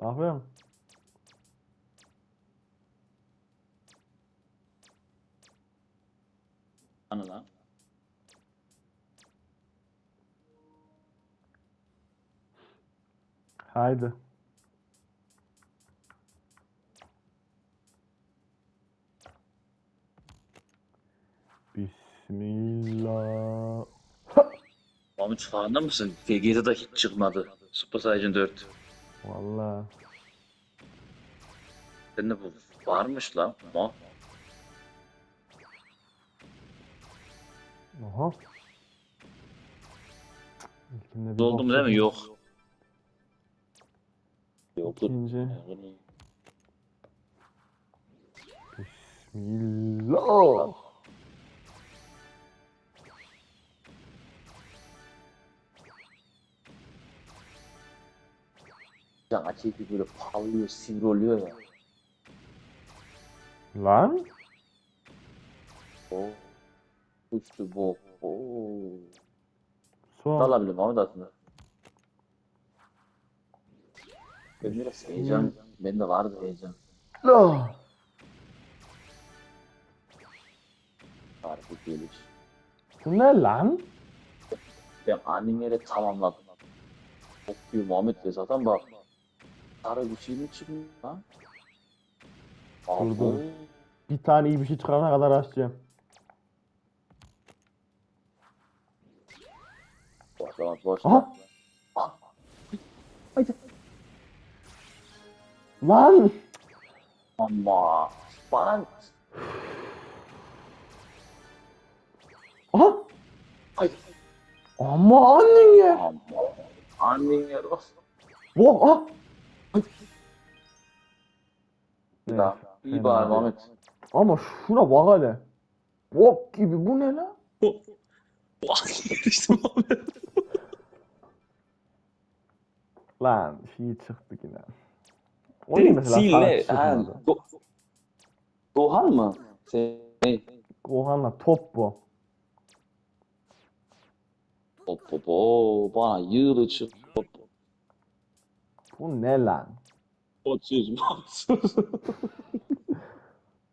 Bakıyorum. Hani lan? Haydi. Bismillah. Mahmut farkında mısın? VG'de hiç çıkmadı. Super Saiyan 4. Vallahi. Senin de bu varmış lan. Ma. Aha. İlkinde bir Doldu mu bok değil mi? Yok. Yok. İkinci. Bismillah. Ya açık böyle parlıyor, sivri oluyor ya. Lan. Oo. Uçtu bu. Oo. Son. Alabilirim Mahmut aslında. Ben biraz heyecan, bende vardı heyecan. La. Harbi geliş. Bu ne lan? Ben animeleri tamamladım. Çok diyor Muhammed ve zaten bak. Sarı bir şey mi çıkıyor lan? Dur. Bir tane iyi bir şey çıkarana kadar açacağım. Boş lan boş Aha. lan. Lan. Ama. Bana. Aha. Haydi. Ama annen ya. Ama. Annen yer olsun. Bok ah. Bir daha. İyi bari. Muhammed. Ama şuna bak hele. Bok gibi bu ne lan? Bak işte Muhammed. Lan şey çıktı yine. O ne mesela çıkmadı. Go Gohan mı? Şey. Gohan'la top bu. Hop hop hop. Bana yığılı çık. Hop. Bu ne lan? Otsuz.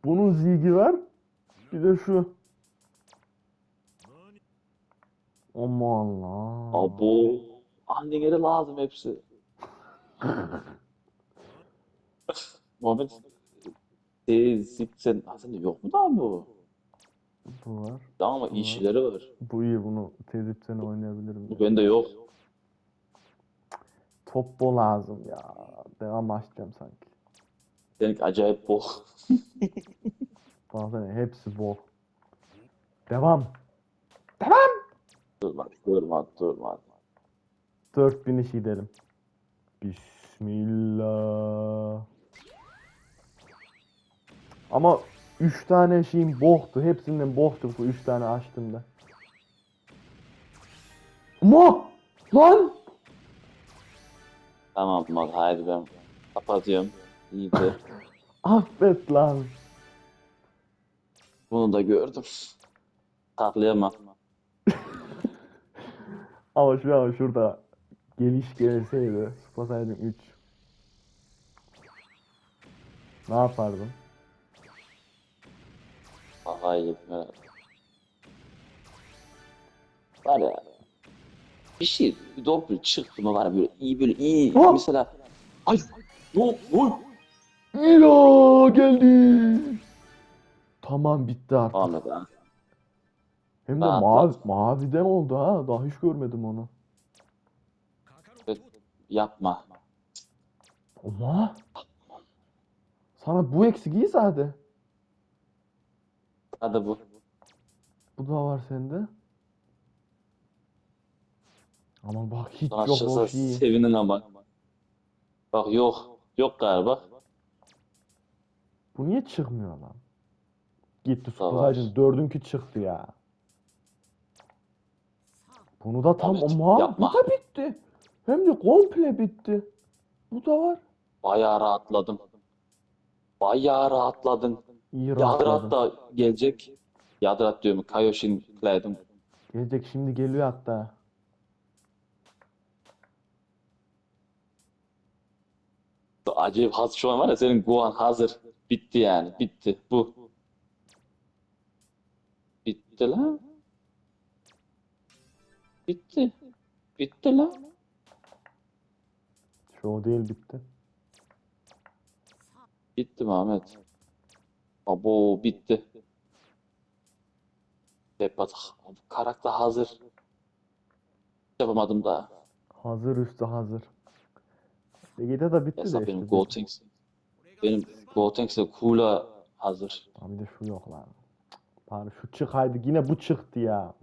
Bunun zigi var. Bir de şu. Aman lan. Abo. Annelere lazım hepsi. Muhammed. Şey, zip sen, ha, sende yok mu daha bu? Bu var. Daha ama iyi şeyleri var. Bu iyi bunu tezip seni oynayabilirim. Bu bende yok. Top bol lazım ya. Devam açacağım sanki. Seninki acayip bol. Baksana hepsi bol. Devam. Durma, durma, durma. 4000 iş gidelim. Bismillah. Ama 3 tane şeyim boktu. Hepsinden boktu bu 3 tane açtığımda. Ama lan Tamam, bak haydi ben kapatıyorum. İyidir. affet lan. Bunu da gördüm. Saklayamam. Ama şu an şurada geliş gelseydi Spasaydım 3. Ne yapardım? Kafayı yetme. Var ya. Bir şey, doppel çıktı mı var böyle iyi böyle iyi. Oh! Mesela. Ay. Oy. İlo geldi. Tamam bitti artık. Ha. Hem de Rahat, mavi, maviden oldu ha. Daha hiç görmedim onu. Yapma. Ama sana bu eksik iyi zaten. Hadi bu. Bu da var sende. Ama bak hiç yok o şey. sevinin ama. Bak yok. Yok galiba. Bu niye çıkmıyor lan? Gitti var. Spasaydım dördünkü çıktı ya. Bunu da tam Ahmet, ama bu da bitti. Hem de komple bitti. Bu da var. Bayağı rahatladım. Bayağı rahatladın. İyi Yadrat rahatladım. da gelecek. Yadrat diyorum. Kayoshin Clay'dım. Gelecek şimdi geliyor hatta. Acayip hazır şu an var ya senin Guan hazır. Bitti yani. Bitti. Bu. Bitti lan. Bitti. Bitti lan. Şu değil bitti. Bitti Mehmet. Abo bitti. Hep bak karakter hazır. Yapamadım daha. Hazır üstü hazır. Vegeta da bitti de Hesap işte. benim Gotenks. Benim Gotenks'e Kula hazır. Abi de şu yok lan. Bari şu çıkaydı yine bu çıktı ya.